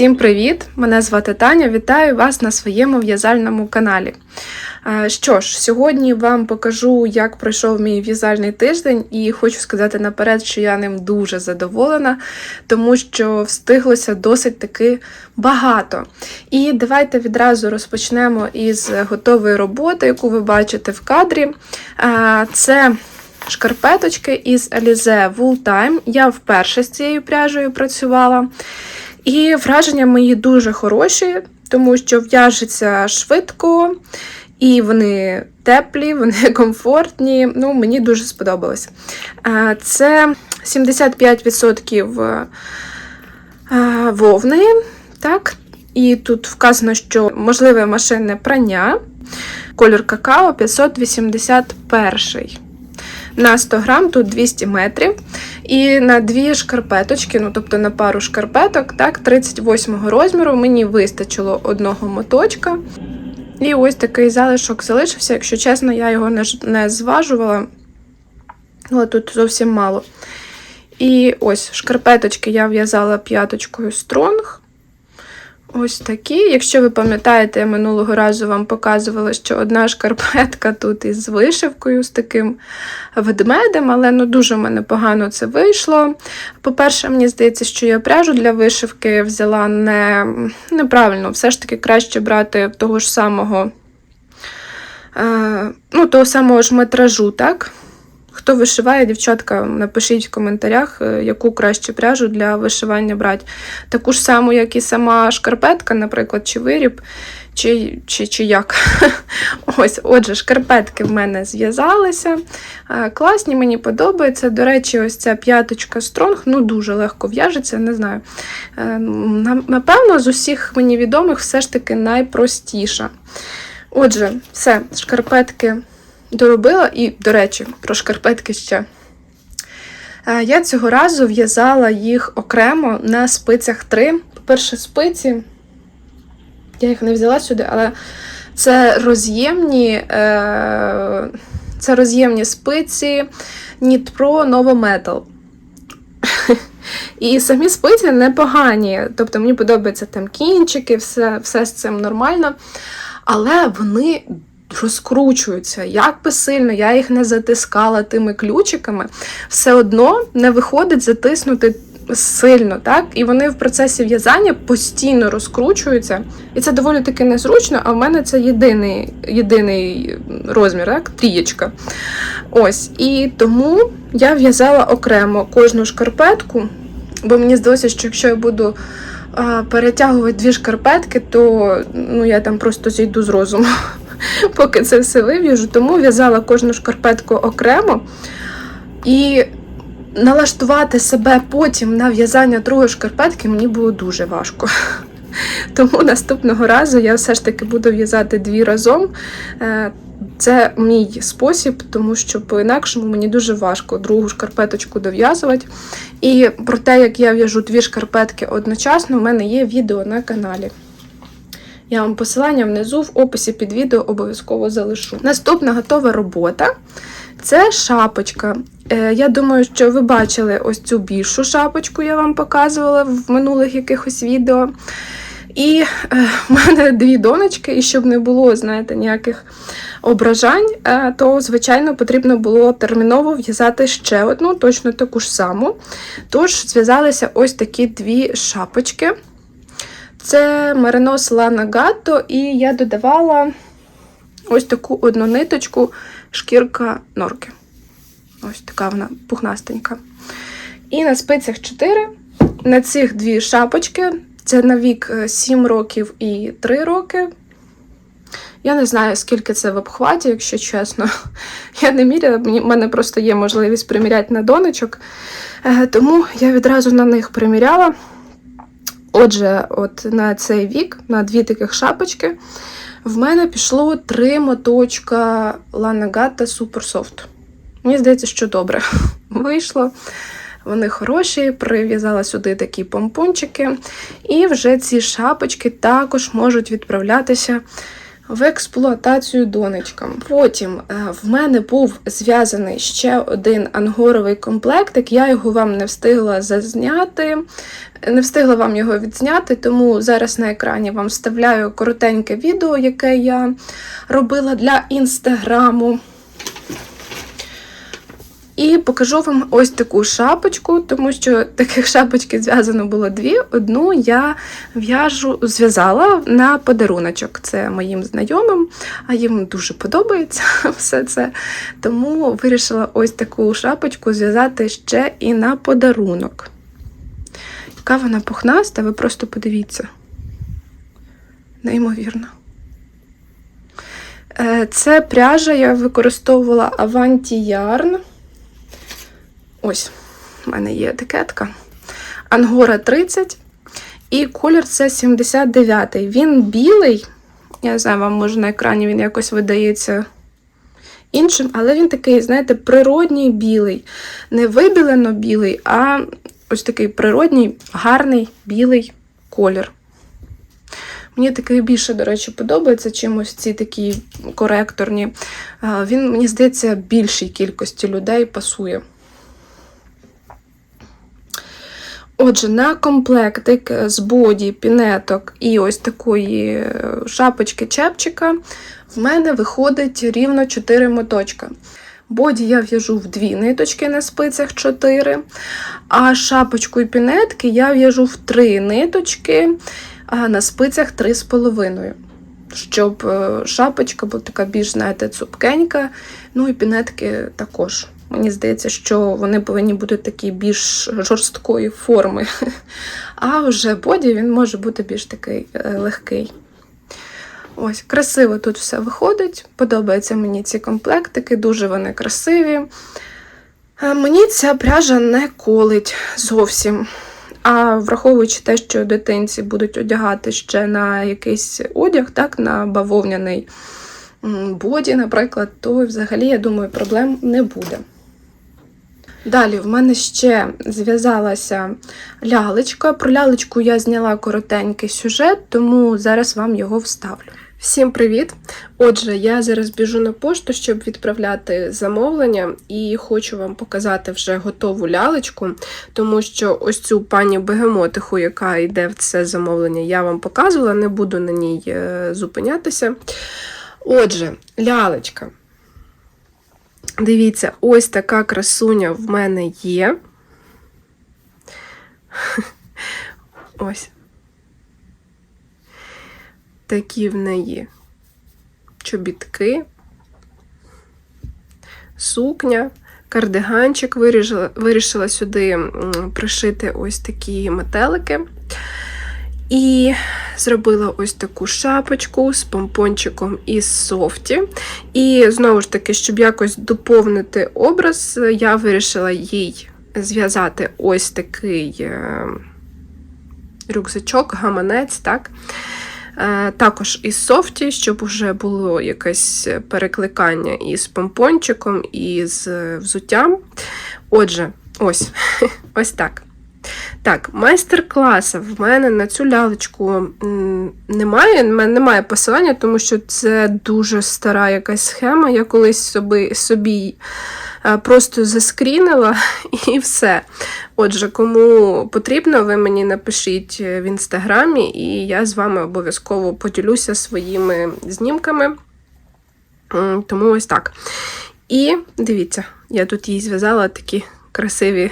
Всім привіт! Мене звати Таня. Вітаю вас на своєму в'язальному каналі. Що ж, сьогодні вам покажу, як пройшов мій в'язальний тиждень, і хочу сказати наперед, що я ним дуже задоволена, тому що встиглося досить таки багато. І давайте відразу розпочнемо із готової роботи, яку ви бачите в кадрі. Це шкарпеточки із Alize Wool Time. Я вперше з цією пряжею працювала. І враження мої дуже хороші, тому що в'яжеться швидко, і вони теплі, вони комфортні. Ну, мені дуже сподобалось. Це 75% е, вовни, так? І тут вказано, що можливе машинне прання. Кольор какао 581. На 100 грам тут 200 метрів. І на дві шкарпеточки, ну тобто на пару шкарпеток, так, 38 розміру, мені вистачило одного моточка. І ось такий залишок залишився. Якщо чесно, я його не, не зважувала, але тут зовсім мало. І ось шкарпеточки я в'язала п'яточкою стронг. Ось такі. Якщо ви пам'ятаєте, я минулого разу вам показувала, що одна шкарпетка тут із вишивкою, з таким ведмедем, але ну дуже в мене погано це вийшло. По-перше, мені здається, що я пряжу для вишивки взяла не, неправильно. Все ж таки краще брати того ж самого, е, ну, того самого ж метражу, так? Хто вишиває, дівчатка, напишіть в коментарях, е, яку краще пряжу для вишивання брати. Таку ж саму, як і сама шкарпетка, наприклад, чи виріб, чи чи, чи як. Ось, Отже, шкарпетки в мене зв'язалися. Е, класні, мені подобається. До речі, ось ця п'яточка стронг, ну дуже легко в'яжеться, не знаю. Е, напевно, з усіх мені відомих все ж таки найпростіша. Отже, все, шкарпетки доробила, і, до речі, про шкарпетки ще. Е, я цього разу в'язала їх окремо на спицях 3. По-перше, спиці, я їх не взяла сюди, але це роз'ємні е, це роз'ємні спиці Pro Novo Metal. І самі спиці непогані. Тобто мені подобаються там кінчики, все, все з цим нормально. Але вони розкручуються. Як би сильно я їх не затискала тими ключиками, все одно не виходить затиснути сильно, так? І вони в процесі в'язання постійно розкручуються. І це доволі таки незручно, а в мене це єдиний єдиний розмір, так? Трієчка. Ось. І тому я в'язала окремо кожну шкарпетку, бо мені здалося, що якщо я буду. Перетягувати дві шкарпетки, то ну, я там просто зійду з розуму. поки це все вив'яжу, тому в'язала кожну шкарпетку окремо. І налаштувати себе потім на в'язання другої шкарпетки мені було дуже важко. Тому наступного разу я все ж таки буду в'язати дві разом. Е, це мій спосіб, тому що по-інакшому мені дуже важко другу шкарпеточку дов'язувати. І про те, як я в'яжу дві шкарпетки одночасно, у мене є відео на каналі. Я вам посилання внизу в описі під відео обов'язково залишу. Наступна готова робота це шапочка. Е, я думаю, що ви бачили ось цю більшу шапочку, я вам показувала в минулих якихось відео. І е, в мене дві донечки, і щоб не було, знаєте, ніяких ображань, е, то, звичайно, потрібно було терміново в'язати ще одну, точно таку ж саму. Тож, зв'язалися ось такі дві шапочки. Це Меринос Лана Гатто, і я додавала ось таку одну ниточку шкірка норки. Ось така вона пухнастенька. І на спицях 4 на цих дві шапочки це на вік 7 років і 3 роки. Я не знаю, скільки це в обхваті, якщо чесно. Я не міряла, в мене просто є можливість приміряти на донечок. Е, тому я відразу на них приміряла. Отже, от на цей вік, на дві таких шапочки, в мене пішло три моточка Lana Soft. Мені здається, що добре вийшло. Вони хороші, прив'язала сюди такі помпончики. І вже ці шапочки також можуть відправлятися в експлуатацію донечкам. Потім е, в мене був зв'язаний ще один ангоровий комплектик. Я його вам не встигла зазняти, не встигла вам його відзняти, тому зараз на екрані вам вставляю коротеньке відео, яке я робила для інстаграму. І покажу вам ось таку шапочку, тому що таких шапочки зв'язано було дві. Одну я в'яжу, зв'язала на подаруночок. Це моїм знайомим, а їм дуже подобається все це. Тому вирішила ось таку шапочку зв'язати ще і на подарунок. Яка вона пухнаста, ви просто подивіться. Неймовірно. Е, Це пряжа я використовувала Avanti Yarn. Ось, в мене є етикетка. Ангора 30. І колір це 79 Він білий. Я не знаю, вам може на екрані він якось видається іншим, але він такий, знаєте, природній білий. Не вибілено білий, а ось такий природній, гарний білий колір. Мені такий більше, до речі, подобається, чим ось ці такі коректорні. Він, мені здається, більшій кількості людей пасує. Отже, на комплектик з боді, пінеток і ось такої е, шапочки-чепчика в мене виходить рівно 4 моточка. Боді я в'яжу в дві ниточки на спицях 4, а шапочку і пінетки я в'яжу в три ниточки, на спицях 3,5. Щоб е, шапочка була така більш, знаєте, цупкенька, ну і пінетки також. Мені здається, що вони повинні бути такі більш жорсткої форми. А вже боді він може бути більш такий е, легкий. Ось, красиво тут все виходить. Подобаються мені ці комплектики, дуже вони красиві. Е, Мені ця пряжа не колить зовсім. А враховуючи те, що дитинці будуть одягати ще на якийсь одяг, так, на бавовняний боді, наприклад, то взагалі, я думаю, проблем не буде. Далі в мене ще зв'язалася лялечка. Про лялечку я зняла коротенький сюжет, тому зараз вам його вставлю. Всім привіт! Отже, я зараз біжу на пошту, щоб відправляти замовлення, і хочу вам показати вже готову лялечку, тому що ось цю пані бегемотиху, яка йде в це замовлення, я вам показувала, не буду на ній е, зупинятися. Отже, лялечка. Дивіться, ось така красуня в мене є. Ось. Такі в неї чобітки, сукня, кардиганчик. Вирішила, вирішила сюди пришити ось такі метелики. І зробила ось таку шапочку з помпончиком із софті. І знову ж таки, щоб якось доповнити образ, я вирішила їй зв'язати ось такий е, рюкзачок, гаманець, так? Е, Також із софті, щоб вже було якесь перекликання із помпончиком, і з взуттям. Отже, ось, ось так. Так, майстер-класа в мене на цю лялечку немає. В мене немає посилання, тому що це дуже стара якась схема. Я колись собі, собі е, просто заскрінила і все. Отже, кому потрібно, ви мені напишіть в інстаграмі, і я з вами обов'язково поділюся своїми знімками. Тому ось так. І дивіться, я тут їй зв'язала такі красиві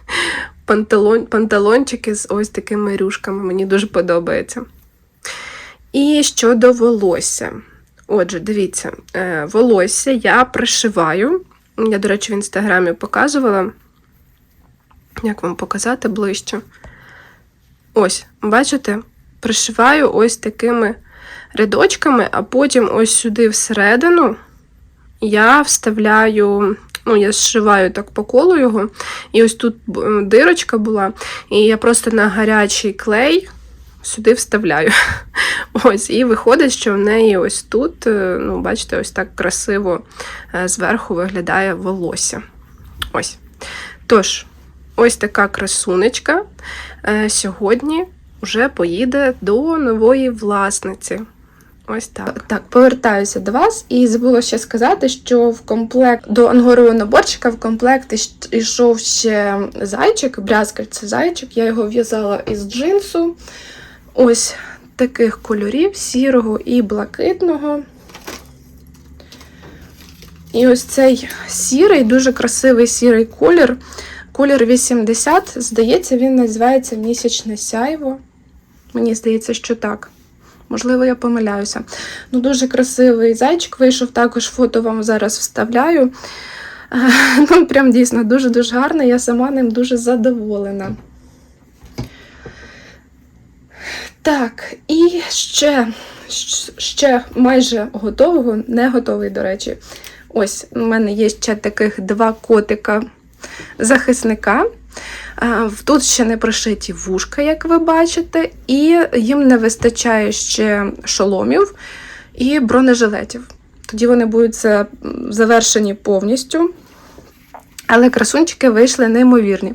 панталон, панталончики з ось такими рюшками. Мені дуже подобається. І щодо волосся. Отже, дивіться, е, волосся я пришиваю. Я, до речі, в інстаграмі показувала. Як вам показати ближче? Ось, бачите, пришиваю ось такими рядочками, а потім ось сюди всередину я вставляю ну, я зшиваю так по колу його, і ось тут дирочка була, і я просто на гарячий клей сюди вставляю. Ось, І виходить, що в неї ось тут, е, ну, бачите, ось так красиво е, зверху виглядає волосся. Ось. Тож, ось така красунечка е, сьогодні вже поїде до нової власниці. Ось так. Так, повертаюся до вас і забула ще сказати, що в комплект до ангорового наборчика в комплект йшов ще зайчик, брязкаль це зайчик. Я його в'язала із джинсу. Ось таких кольорів: сірого і блакитного. І ось цей сірий, дуже красивий сірий колір. Колір 80, здається, він називається місячне сяйво. Мені здається, що так. Можливо, я помиляюся. Ну, дуже красивий зайчик вийшов, також фото вам зараз вставляю. Ну, прям дійсно дуже-дуже гарний. Я сама ним дуже задоволена. Так, і ще, ще майже готового, не готовий, до речі. Ось у мене є ще таких два котика захисника. Е, Тут ще не пришиті вушка, як ви бачите, і їм не вистачає ще шоломів і бронежилетів. Тоді вони будуть завершені повністю. Але красунчики вийшли неймовірні.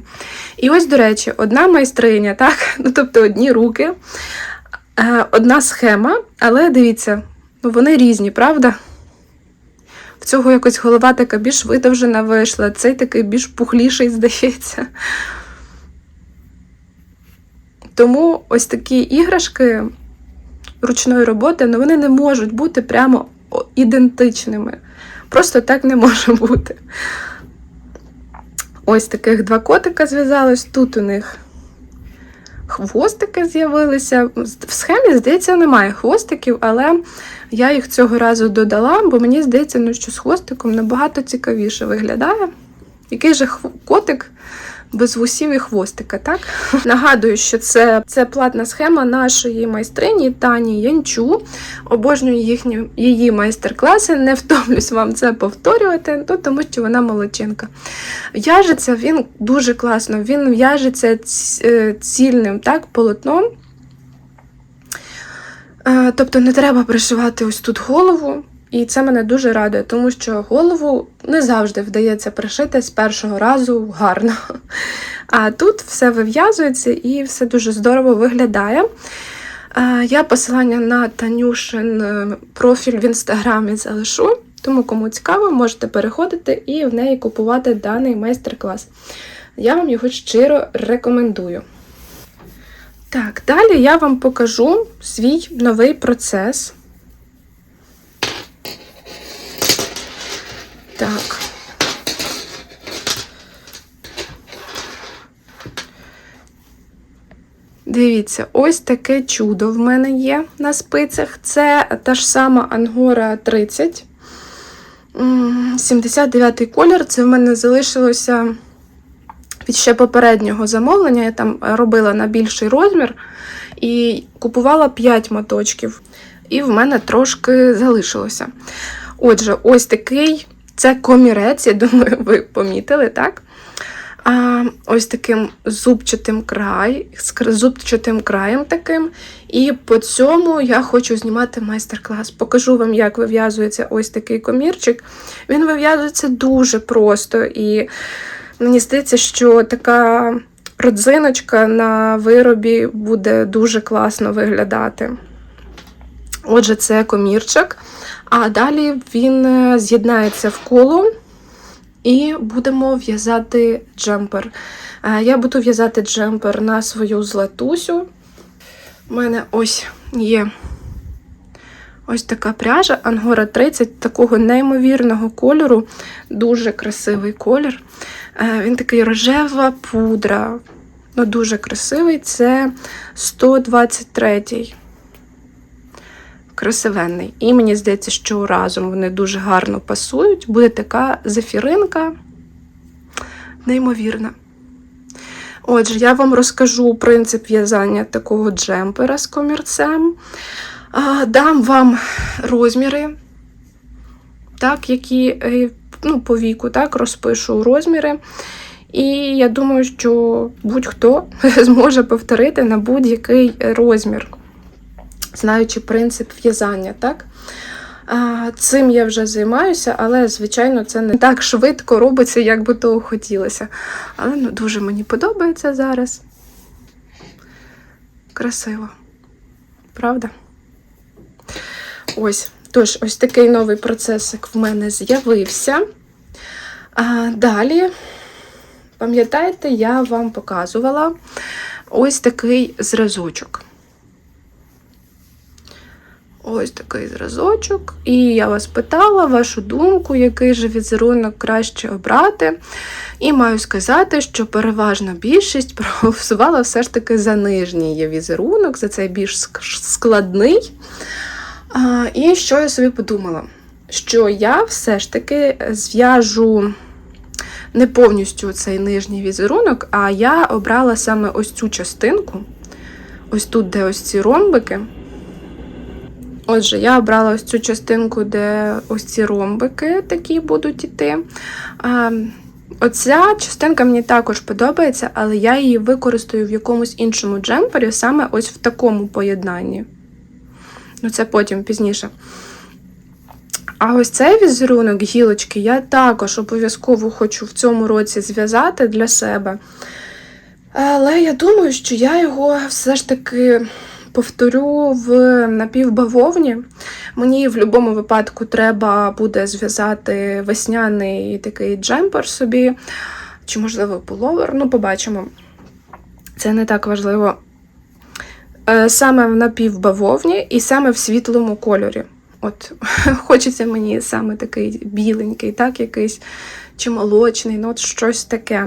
І ось, до речі, одна майстриня, так? Ну, тобто одні руки, е, одна схема, але дивіться, ну, вони різні, правда? В цього якось голова така більш видовжена вийшла, цей такий більш пухліший, здається. Тому ось такі іграшки ручної роботи, ну вони не можуть бути прямо ідентичними. Просто так не може бути. Ось таких два котика зв'язалось. Тут у них хвостики з'явилися. В схемі, здається, немає хвостиків, але я їх цього разу додала, бо мені здається, ну, що з хвостиком набагато цікавіше виглядає. Який же котик без вусів і хвостика, так? Нагадую, що це, це платна схема нашої майстрині Тані Янчу. Обожнюю їхні, її майстер-класи. Не втомлюсь вам це повторювати, ну, тому що вона молодчинка. В'яжеться він дуже класно. Він в'яжеться е, цільним так, полотном. Е, Тобто не треба пришивати ось тут голову. І це мене дуже радує, тому що голову не завжди вдається пришити з першого разу гарно. А тут все вив'язується і все дуже здорово виглядає. Я посилання на Танюшин е, профіль в інстаграмі залишу, тому кому цікаво, можете переходити і в неї купувати даний майстер-клас. Я вам його щиро рекомендую. Так, далі я вам покажу свій новий процес. Так. Дивіться, ось таке чудо в мене є на спицях. Це та ж сама Ангора 30. М, 79 колір. Це в мене залишилося від ще попереднього замовлення. Я там робила на більший розмір і купувала 5 моточків. І в мене трошки залишилося. Отже, ось такий це комірець, я думаю, ви помітили, так? А, ось таким зубчатим край, з зубчатим краєм таким. І по цьому я хочу знімати майстер-клас. Покажу вам, як вив'язується ось такий комірчик. Він вив'язується дуже просто, і мені здається, що така родзиночка на виробі буде дуже класно виглядати. Отже, це комірчик. А далі він е, з'єднається в коло і будемо в'язати джемпер. Е, Я буду в'язати джемпер на свою златусю. У мене ось є ось така пряжа Ангора 30 такого неймовірного кольору. Дуже красивий колір. Е, Він такий рожева пудра. Ну, дуже красивий. Це 123 красивенний. І мені здається, що разом вони дуже гарно пасують. Буде така зефіринка, неймовірна. Отже, я вам розкажу принцип в'язання такого джемпера з комірцем. Дам вам розміри, так, які е, ну, по віку так, розпишу розміри. І я думаю, що будь-хто зможе повторити на будь-який розмір знаючи принцип в'язання, так? Цим я вже займаюся, але, звичайно, це не так швидко робиться, як би того хотілося. Але ну, дуже мені подобається зараз. Красиво. Правда? Ось, тож, ось такий новий процесик в мене з'явився. А, далі, пам'ятаєте, я вам показувала ось такий зразочок. Ось такий зразочок. І я вас питала вашу думку, який же візерунок краще обрати. І маю сказати, що переважна більшість проголосувала все ж таки за нижній візерунок, за цей більш складний. І що я собі подумала? Що я все ж таки зв'яжу не повністю цей нижній візерунок, а я обрала саме ось цю частинку, ось тут, де ось ці ромбики. Отже, я обрала ось цю частинку, де ось ці ромбики такі будуть іти. Оця частинка мені також подобається, але я її використаю в якомусь іншому джемпері, саме ось в такому поєднанні. Ну, це потім пізніше. А ось цей візерунок гілочки я також обов'язково хочу в цьому році зв'язати для себе. Але я думаю, що я його все ж таки повторю в напівбавовні. Мені в будь-якому випадку треба буде зв'язати весняний такий джемпер собі, чи, можливо, пуловер. Ну, побачимо. Це не так важливо. Е, Саме в напівбавовні і саме в світлому кольорі. От хочеться мені саме такий біленький, так, якийсь чи молочний, ну от щось таке.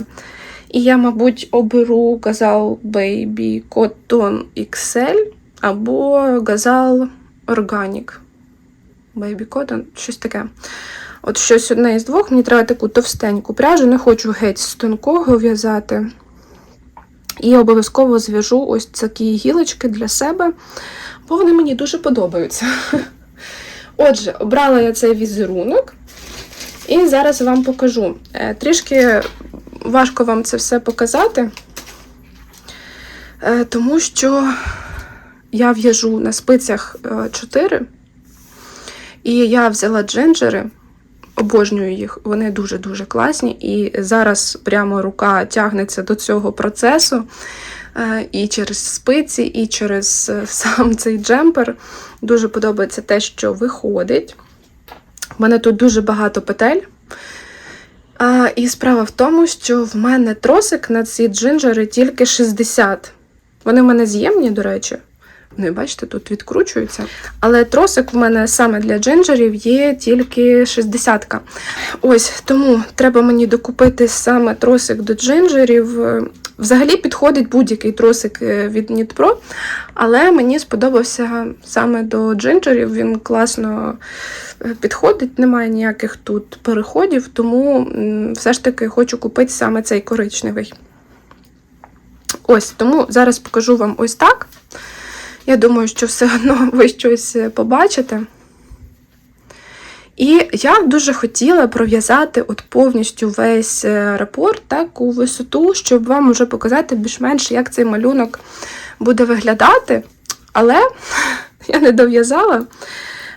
І я, мабуть, оберу Gazal Baby Cotton XL або Gazal Organic. Baby Cotton, щось таке. От щось одне із двох, мені треба таку товстеньку пряжу, не хочу геть з тонкого в'язати. І обов'язково зв'яжу ось такі гілочки для себе, бо вони мені дуже подобаються. Отже, обрала я цей візерунок, і зараз вам покажу. Е, Трішки важко вам це все показати, е, тому що я в'яжу на спицях 4, і я взяла джинджери, обожнюю їх, вони дуже-дуже класні. І зараз прямо рука тягнеться до цього процесу. Е, І через спиці, і через е, сам цей джемпер. Дуже подобається те, що виходить. У мене тут дуже багато петель. А, і справа в тому, що в мене тросик на ці джинджери тільки 60. Вони в мене з'ємні, до речі. Вони, бачите, тут відкручуються. Але тросик в мене саме для джинджерів є тільки 60 -ка. Ось тому треба мені докупити саме тросик до джинджерів. Е, Взагалі підходить будь-який тросик е, від Pro, але мені сподобався саме до джинджерів. Він класно е, підходить, немає ніяких тут переходів, тому все ж таки хочу купити саме цей коричневий. Ось, тому зараз покажу вам ось так. Я думаю, що все одно ви щось побачите. І я дуже хотіла пров'язати от повністю весь е, рапорт так, у висоту, щоб вам вже показати більш-менш, як цей малюнок буде виглядати. Але я не дов'язала,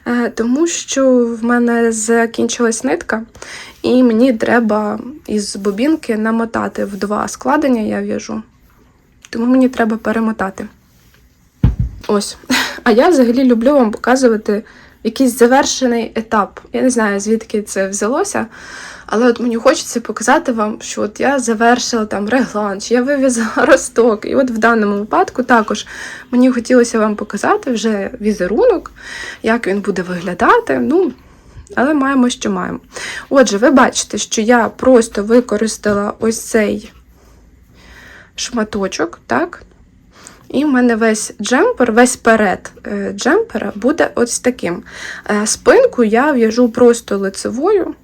е, тому що в мене закінчилась нитка, і мені треба із бобінки намотати в два складення, я в'яжу. Тому мені треба перемотати. Ось. А я взагалі люблю вам показувати якийсь завершений етап. Я не знаю, звідки це взялося, але от мені хочеться показати вам, що от я завершила там реглан, я вив'язала росток. І от в даному випадку також мені хотілося вам показати вже візерунок, як він буде виглядати. Ну, але маємо, що маємо. Отже, ви бачите, що я просто використала ось цей шматочок, так? І в мене весь джемпер, весь перед е, джемпера буде ось таким. Е, Спинку я в'яжу просто лицевою.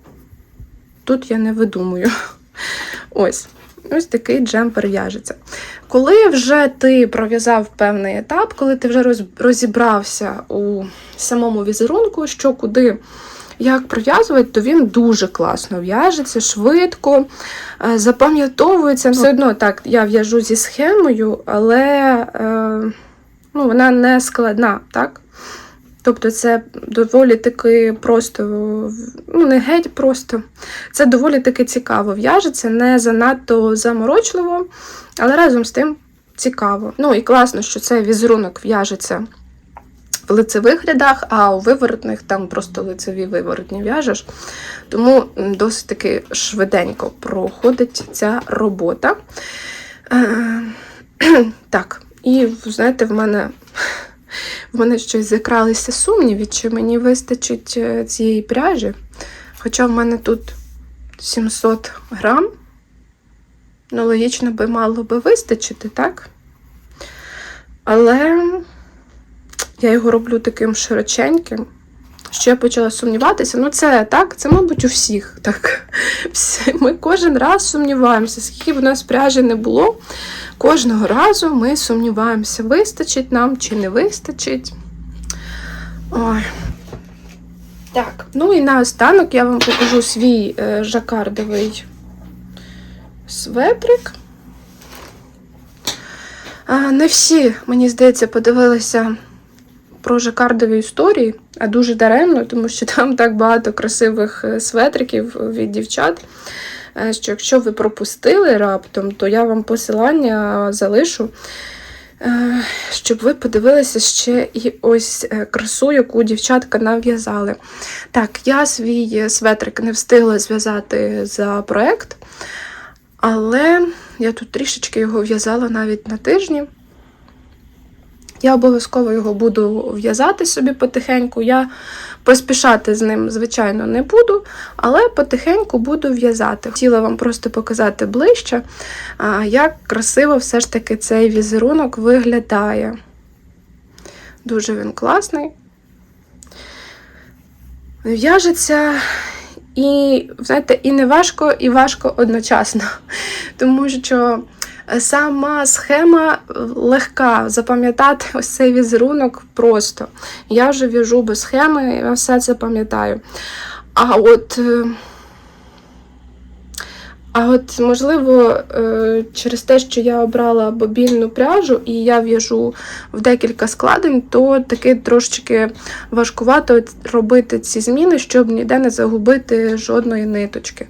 Тут я не видумую. Ось. Ось такий джемпер в'яжеться. Коли вже ти пров'язав певний етап, коли ти вже розібрався у самому візерунку, що куди, як пров'язувати, то він дуже класно в'яжеться, швидко, е, запам'ятовується. Все одно так, я в'яжу зі схемою, але е, ну, вона не складна, так? Тобто це доволі таки просто, ну не геть просто. Це доволі таки цікаво в'яжеться, не занадто заморочливо, але разом з тим цікаво. Ну і класно, що цей візерунок в'яжеться в лицевих рядах, а у виворотних там просто лицеві виворотні в'яжеш. Тому досить таки швиденько проходить ця робота. Е, так, і знаєте, в мене. В мене щось закралися сумніви, чи мені вистачить е, цієї пряжі. Хоча в мене тут 700 грам. Ну, логічно би мало би вистачити, так? Але я його роблю таким широченьким, що я почала сумніватися. Ну, це так, це, мабуть, у всіх. так. Ми кожен раз сумніваємося, скільки б у нас пряжі не було. Кожного разу ми сумніваємося, вистачить нам чи не вистачить. Ой. Так, ну і наостанок я вам покажу свій е, жакардовий светрик. Не всі, мені здається, подивилися про жакардові історії, а дуже даремно, тому що там так багато красивих е, светриків від дівчат. е, Що якщо ви пропустили раптом, то я вам посилання залишу, е, щоб ви подивилися ще і ось красу, яку дівчатка нав'язали. Так, я свій светрик не встигла зв'язати за проект, але я тут трішечки його в'язала навіть на тижні. Я обов'язково його буду в'язати собі потихеньку. Я поспішати з ним, звичайно, не буду, але потихеньку буду в'язати. Хотіла вам просто показати ближче, як красиво все ж таки цей візерунок виглядає. Дуже він класний. В'яжеться і, знаєте, і не важко, і важко одночасно. Тому що сама схема легка. Запам'ятати ось цей візерунок просто. Я вже в'яжу без схеми, я все це пам'ятаю. А от. А от, можливо, е, через те, що я обрала бобільну пряжу і я в'яжу в декілька складень, то таки трошечки важкувато робити ці зміни, щоб ніде не загубити жодної ниточки.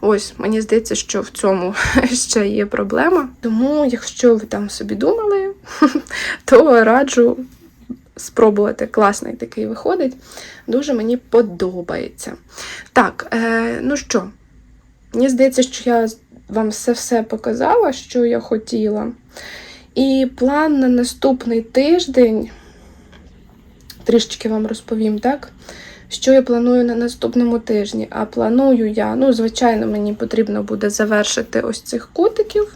Ось, мені здається, що в цьому ще є проблема. Тому, якщо ви там собі думали, то раджу спробувати. Класний такий виходить. Дуже мені подобається. Так, е, ну що, мені здається, що я вам все-все показала, що я хотіла. І план на наступний тиждень, трішечки вам розповім, так? Що я планую на наступному тижні? А планую я, ну, звичайно, мені потрібно буде завершити ось цих кутиків.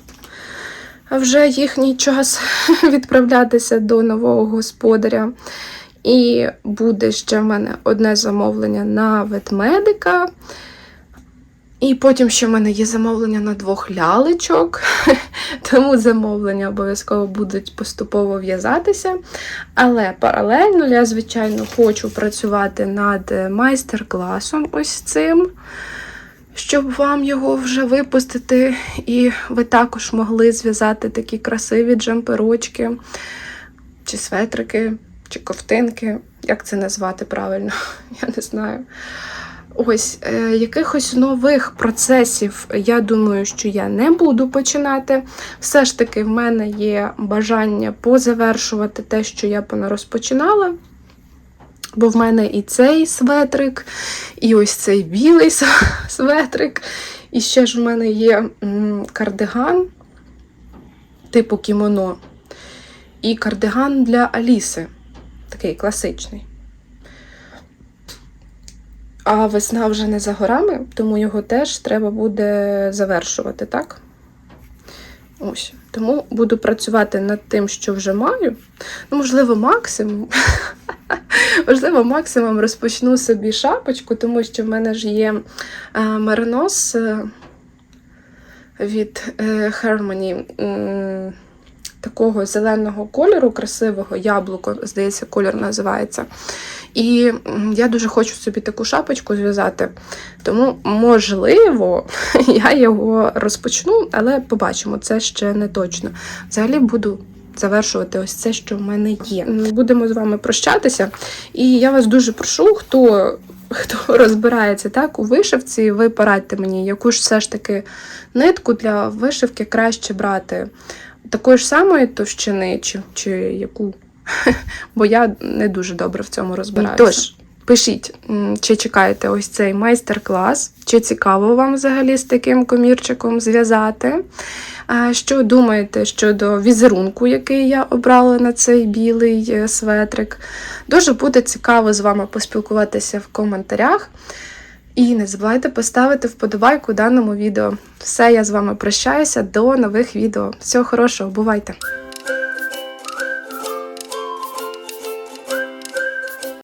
А вже їхній час відправлятися до нового господаря. І буде ще в мене одне замовлення на ветмедика. І потім ще в мене є замовлення на двох лялечок, тому замовлення обов'язково будуть поступово в'язатися. Але паралельно я, звичайно, хочу працювати над майстер-класом ось цим, щоб вам його вже випустити, і ви також могли зв'язати такі красиві джемперочки, чи светрики, чи ковтинки. Як це назвати правильно? Я не знаю. Ось е, якихось нових процесів, я думаю, що я не буду починати. Все ж таки, в мене є бажання позавершувати те, що я понарозпочинала. Бо в мене і цей светрик, і ось цей білий светрик. І ще ж в мене є кардиган типу кімоно. І кардиган для Аліси. Такий класичний. А весна вже не за горами, тому його теж треба буде завершувати, так? Ось. Тому буду працювати над тим, що вже маю. Ну, можливо, максимум. можливо, максимум розпочну собі шапочку, тому що в мене ж є е, е, від е, Harmony. Такого зеленого кольору, красивого яблуко, здається, кольор називається. І я дуже хочу собі таку шапочку зв'язати. Тому, можливо, я його розпочну, але побачимо, це ще не точно. Взагалі буду завершувати ось це, що в мене є. Будемо з вами прощатися. І я вас дуже прошу, хто. Хто розбирається так у вишивці, ви порадьте мені, яку ж все ж таки нитку для вишивки краще брати такої ж самої товщини, чи, чи яку бо я не дуже добре в цьому розбираюся. Тож, пишіть, чи чекаєте ось цей майстер-клас, чи цікаво вам взагалі з таким комірчиком зв'язати. Що думаєте щодо візерунку, який я обрала на цей білий е, светрик? Дуже буде цікаво з вами поспілкуватися в коментарях. І не забувайте поставити вподобайку даному відео. Все, я з вами прощаюся. До нових відео. Всього хорошого, бувайте!